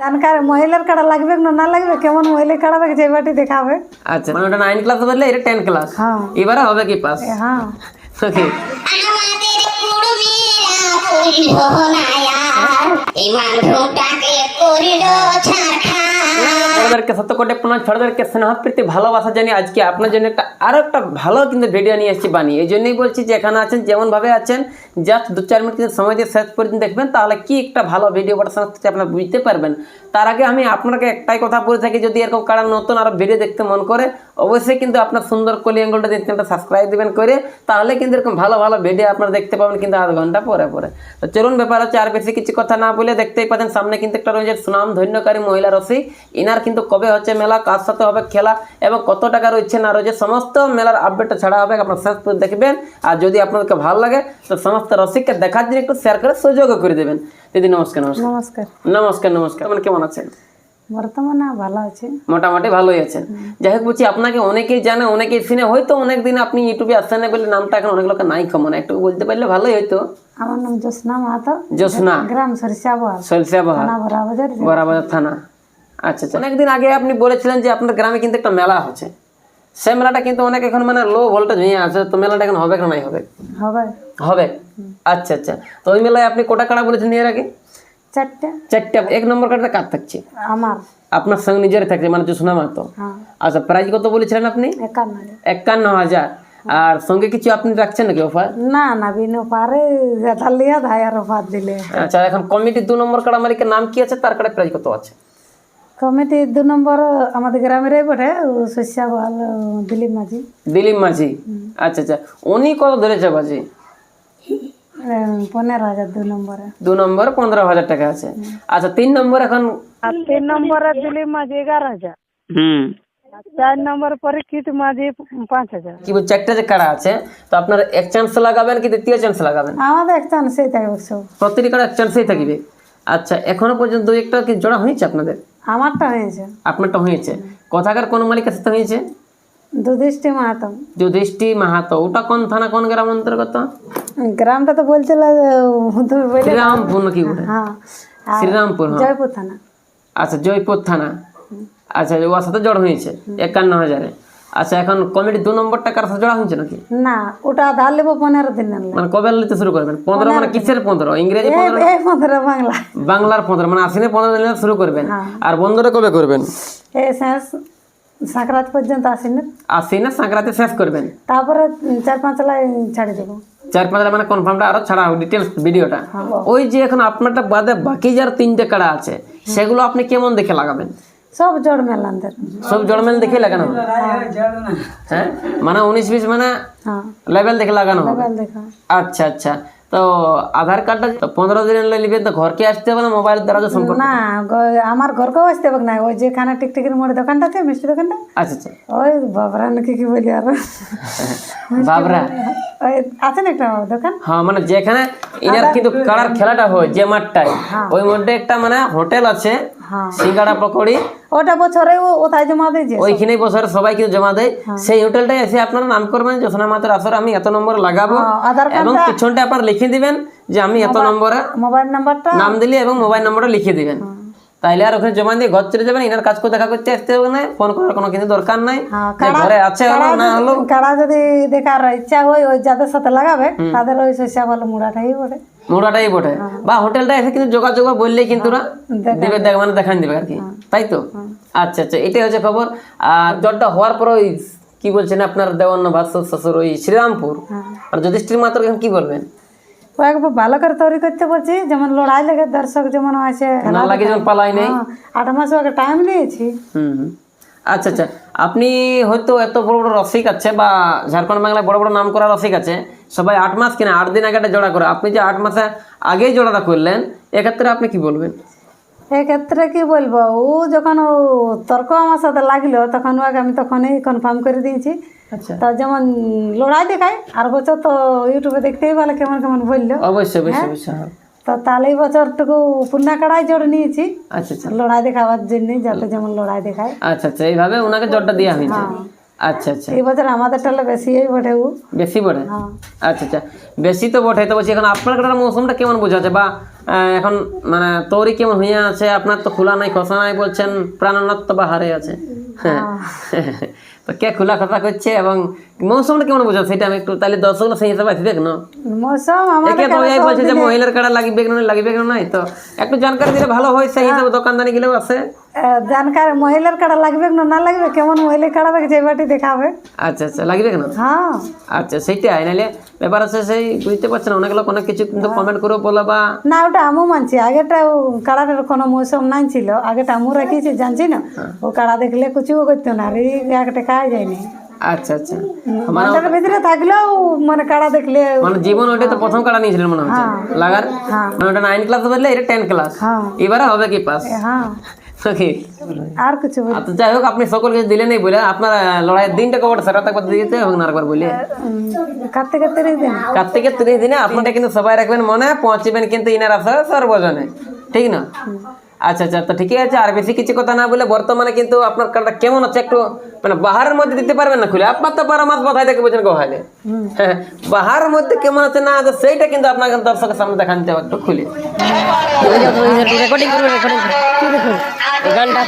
জানকার মহিলার কাড়া লাগবে না না লাগবে কেমন মহিলা কাড়া যে এবারটি দেখাবে আচ্ছা মানে ওটা নাইন ক্লাস বললে এটা টেন ক্লাস হ্যাঁ এবারে হবে কি পাস হ্যাঁ ওকে ইমান করিল ছাড়খা ছোটদেরকে সত্য কোটে প্রণাম ছোটদেরকে স্নেহ, প্রীতি, ভালোবাসা জানি আজকে আপনার জন্য একটা আরও একটা ভালো কিন্তু ভিডিও নিয়ে এসেছি বানিয়ে এই জন্যই বলছি যে এখানে আছেন যেমন ভাবে আছেন জাস্ট দু চার মিনিট সময় দিয়ে শেষ পর্যন্ত দেখবেন, তাহলে কি একটা ভালো ভিডিও পাঠানো হচ্ছে আপনারা বুঝতে পারবেন। তার আগে আমি আপনাকে একটাই কথা বলে থাকি, যদি এরকম কারণ নতুন আরও ভিডিও দেখতে মন করে, অবশ্যই কিন্তু আপনার সুন্দর কলি অ্যাঙ্গলটা দিয়ে চ্যানেলটা সাবস্ক্রাইব দিবেন করে, তাহলে কিন্তু এরকম ভালো ভালো ভিডিও আপনারা দেখতে পাবেন কিন্তু আধ ঘণ্টা পরে পরে। তো চলুন, ব্যাপার হচ্ছে আর বেশি কিছু কথা না বলে দেখতেই পাচ্ছেন, সামনে কিন্তু একটা রয়েছে সুনাম ধন্যকারী মহিলা রসিক। ইনার কিন্তু কবে হচ্ছে মেলা কার সাথে হবে খেলা এবং কত টাকা রয়েছে না রয়েছে সমস্ত মেলার আপডেটটা ছাড়া হবে আপনার শেষ পর্যন্ত দেখবেন। আর যদি আপনাদেরকে ভালো লাগে তো সমস্ত রসিককে দেখার জন্য একটু শেয়ার করে সুযোগও করে দেবেন। দিদি নমস্কার নমস্কার। নমস্কার। নমস্কার মানে কেমন আছেন? বর্তমানে ভালো আছে। মোটামুটি ভালোই আছেন। যাই হোক বলছি আপনাকে অনেকেই জানে অনেকেই চিনে হয়তো অনেকদিন আপনি ইউটিউবে আসছেন না বলে নামটা এখন অনেক লোকের নাই কমন। একটু বলতে পারলে ভালোই হয়তো আমার নাম জ্যোৎস্না মাহাতো। জোসনা গ্রাম সরিষা বল সলসিয়া বরাবাজার বরাবাজার থানা। আচ্ছা আচ্ছা। অনেকদিন আগে আপনি বলেছিলেন যে আপনার গ্রামে কিন্তু একটা মেলা হচ্ছে। সেই মেলাটা কিন্তু অনেক এখন মানে লো ভোল্টেজ হয়ে আছে তো মেলাটা এখন হবে না নাই? হবে। হবে। হবে? আচ্ছা আচ্ছা। তো ওই মেলায় আপনি কোটা কাড়া বলেছেন এর আগে? চারটে। চারটা। এক নম্বর কার্ডটা কার থাকছে? আমার। আপনার সঙ্গে নিজের থাকছে মানে জোসনা মাতো হ্যাঁ। আচ্ছা প্রাইজ কত বলেছিলেন আপনি? একান্ন। হাজার। আর সঙ্গে কিছু আপনি রাখছেন নাকি অফার? না না বিনো পারে লিয়া ধায়ার ভাত দিলে। আচ্ছা এখন কমিটি দু নম্বর কাড়া মালিকের নাম কি আছে? তার কাড়ে প্রাইজ কত আছে? কমিটি দু নম্বর আমাদের গ্রামের বটে শস্যা বল দিলীপ মাঝি। দিলীপ মাঝি? আচ্ছা আচ্ছা। উনি কত ধরেছে বাজি? পনেরো হাজার দু নম্বরে। দু নম্বর পনেরো হাজার টাকা আছে। আচ্ছা তিন নম্বর এখন? তিন নম্বরে দিলীপ মাঝি এগারো হাজার। হুম। চার নম্বর পরীক্ষিত মাঝি পাঁচ হাজার। কি চারটে যে কাড়া আছে তো আপনার এক চান্স লাগাবেন কি দ্বিতীয় চান্স লাগাবেন? আমাদের একটা সেই থাকবে সব। প্রতিটি কাড়া এক চান্সেই থাকবে। আচ্ছা এখনও পর্যন্ত দুই একটা কি জোড়া হয়েছে আপনাদের? আমারটা হয়েছে। আপনারটা হয়েছে। কথাকার কোন মালিকের সাথে হয়েছে? যুধিষ্ঠি মাহাতো। যুধিষ্ঠি মাহাতো। ওটা কোন থানা কোন গ্রাম অন্তর্গত? গ্রামটা তো বলছিল যে তুমি বলে। শ্রীরামপুর হ্যাঁ। শ্রীরামপুর হ্যাঁ। জয়পুর থানা। আচ্ছা জয়পুর থানা। আচ্ছা ওর সাথে জড় হয়েছে। একান্ন হাজারে। আচ্ছা এখন কমিটি দু নম্বরটা কার সাথে জড়া হয়েছে নাকি? না ওটা ধার নেব পনেরো দিন মানে কবে নিতে শুরু করবেন? পনেরো মানে কিসের পনেরো? ইংরেজি পনেরো? বাংলা। বাংলার পনেরো মানে আশ্বিনে পনেরো দিনে শুরু করবেন। আর বন্ধটা কবে করবেন? শেষ সংক্রান্ত পর্যন্ত আসেনি আশ্বিনে সাঁকরাতে শেষ করবেন? তারপরে চার পাঁচ লাই ছাড়ে দেবো। চার পাঁচ মানে কনফার্মটা আরও ছাড়া হবে ডিটেলস ভিডিওটা ওই যে এখন আপনারটা বাদে বাকি যার তিনটে কাড়া আছে সেগুলো আপনি কেমন দেখে লাগাবেন? সব জড় মেলানদের সব জড়মেল দেখে লাগানো? হ্যাঁ? মানে উনিশ বিশ মানে হ্যাঁ। লেভেল দেখে লাগানো? আচ্ছা আচ্ছা। তো আধার কার্ডটা তো পনেরো দিন নেবেন তো ঘরকে আসতে হবে না মোবাইল দ্বারা সম্পর্ক? না আমার ঘরকেও আসতে হবে না। ওই যে যেখানে টিকটিকির মোড়ে দোকানটা আছে মিষ্টি দোকানটা? আচ্ছা আচ্ছা। ওই বাবরা নাকি কি বলি আর? বাবরা? ওই আছে না একটা দোকান? হ্যাঁ মানে যেখানে ইনার কিন্তু কাড়ার খেলাটা হয় যে মাঠটায়। ওই মধ্যে একটা মানে হোটেল আছে হ্যাঁ সিঙ্গাড়া পকোড়ি। ওটা বছরে ও ওটাই জমা দিয়েছে ওইখানেই বছর সবাই কিন্তু জমা দেয়। সেই হোটেলটায় এসে আপনারা নাম করবেন যোসনা মাতের আসর আমি এত নম্বর লাগাবো। হ্যাঁ, এবং পিছনটা আপনার লিখে দিবেন যে আমি এত নম্বরে মোবাইল নাম্বারটা নাম দিলে এবং মোবাইল নম্বরটা লিখে দিবেন। তাইলে আর ওখানে জমা দিয়ে ঘর চলে যাবেন ইনার কাজ করে দেখা করতে আসতে হবে না ফোন করার কোনো কিছু দরকার নাই। হ্যাঁ, ঘরে আছে হলো না হলো। কাড়া যদি দেখার ইচ্ছা হয় ওই যাদের সাথে লাগাবে তাদের ওই শস্যা ভালো মুড়াটাই বলে মোড়াটাই বটে। বা হোটেলটা এসে কিন্তু যোগাযোগ বললেই কিন্তু ওরা দেবে দেখ মানে দেখান দেবে আর কি। তাই তো? আচ্ছা আচ্ছা এটাই হচ্ছে খবর। আর জ্বরটা হওয়ার পর ওই কি বলছেন আপনার দেওয়ান্ন ভাস্কর শ্বশুর ওই শ্রীরামপুর? আর যুধিষ্ঠির মাত্র কি বলবেন? একবার ভালো করে তৈরি করতে বলছি যেমন লড়াই লেগে দর্শক যেমন আছে না লাগে যেমন পালাই নেই। হ্যাঁ, আট মাস ওকে টাইম নিয়েছি। হুম। আচ্ছা আচ্ছা আপনি হয়তো এত বড় বড় রসিক আছে বা ঝাড়খণ্ড বাংলায় বড় বড় নাম করা রসিক আছে সবাই আট মাস কিনা আট দিন আগে একটা জোড়া করে। আপনি যে আট মাসে আগেই জোড়াটা করলেন এক্ষেত্রে আপনি কি বলবেন? এক্ষেত্রে কি বলব? ও যখন ও তর্ক আমার সাথে লাগল তখন ওকে আমি তখনই কনফার্ম করে দিয়েছি। আচ্ছা। তা যেমন লড়াই দেখায় আর বছর তো ইউটিউবে দেখতেই বলে কেমন কেমন বলল। অবশ্যই অবশ্যই অবশ্যই হ্যাঁ। তো তাহলে এই বছরটুকু পুন্না কাড়াই জোড় নিয়েছি। আচ্ছা আচ্ছা। লড়াই দেখাবার জন্য যাতে যেমন লড়াই দেখায়। আচ্ছা আচ্ছা এইভাবে ওনাকে জোরটা দেওয়া হয়েছে। আচ্ছা আচ্ছা। এই বছর আমাদের বেশি বটে ও। বেশি বটে? হ্যাঁ। আচ্ছা আচ্ছা। বেশি তো বটে তো বলছি এখন আপনার কাটার মৌসুমটা কেমন বোঝাচ্ছে বা এখন মানে তৈরি কেমন হইয়া আছে? আপনার তো খোলা নাই খসা নাই বলছেন প্রাণনাথ তো বাহারে আছে। হ্যাঁ। তো কে খোলা কথা করছে এবং মৌসুমটা কেমন বুঝো সেটা আমি একটু তাহলে দর্শকরা সেই হিসাবে আছে দেখ না। মৌসুম আমাদের তো এই বলছে যে মহিলার কাড়া লাগবে না লাগবে না নাই তো। একটু জানকারি দিলে ভালো হয় সেই হিসাবে দোকানদানি গেলেও আছে। জানকার মহিলার কাড়া লাগবে না না লাগবে? কেমন মহিলার কাড়া দেখছে এবারটি দেখাবে? আচ্ছা আচ্ছা লাগবে কেন? হ্যাঁ। আচ্ছা সেইটাই নাহলে ব্যাপার আছে সেই বুঝতে পারছেন অনেক লোক অনেক কিছু কিন্তু কমেন্ট করে বলে বা না ওটা আমু মানছি। আগেটা ও কাড়াটার কোনো মৌসুম নাই ছিল। আগেটা আমু রাখিয়েছি জানছি না? ও কাড়া দেখলে কুচিও করতো না আর এই একটা খাওয়া যায়নি। আচ্ছা আচ্ছা। মাথার ভিতরে থাকলেও মানে কাড়া দেখলে মানে জীবন তো প্রথম নিয়েছিলেন মনে হচ্ছে। লাগার মানে ওটা নাইন ক্লাস বললে এটা টেন ক্লাস হ্যাঁ। এবারে হবে কি পাস হ্যাঁ। ওকে আর কিছু বলি আচ্ছা যাই হোক আপনি সকলকে দিলেন এই বলে আপনার লড়াইয়ের দিনটা কবে সেটা তো একবার দিয়ে দিতে হবে না একবার বলে। কাটতে রেখে দেন। কার্তিকের তিরিশ দিনে আপনারা কিন্তু সবাই রাখবেন মনে পৌঁছবেন কিন্তু ইনার আসা সর্বজনে। ঠিক না? আচ্ছা আচ্ছা তো ঠিকই আছে। আর বেশি কিছু কথা না বলে বর্তমানে কিন্তু আপনার কার্ডটা কেমন আছে একটু মানে বাহারের মধ্যে দিতে পারবেন না খুলে? আপনার তো বারো মাস বাধাই দেখে বলছেন গোহালে। হ্যাঁ বাহারের মধ্যে কেমন আছে না আছে সেইটা কিন্তু আপনাকে দর্শকের সামনে দেখান একটু খুলে। রেকর্ডিং করব রেকর্ডিং গানটা?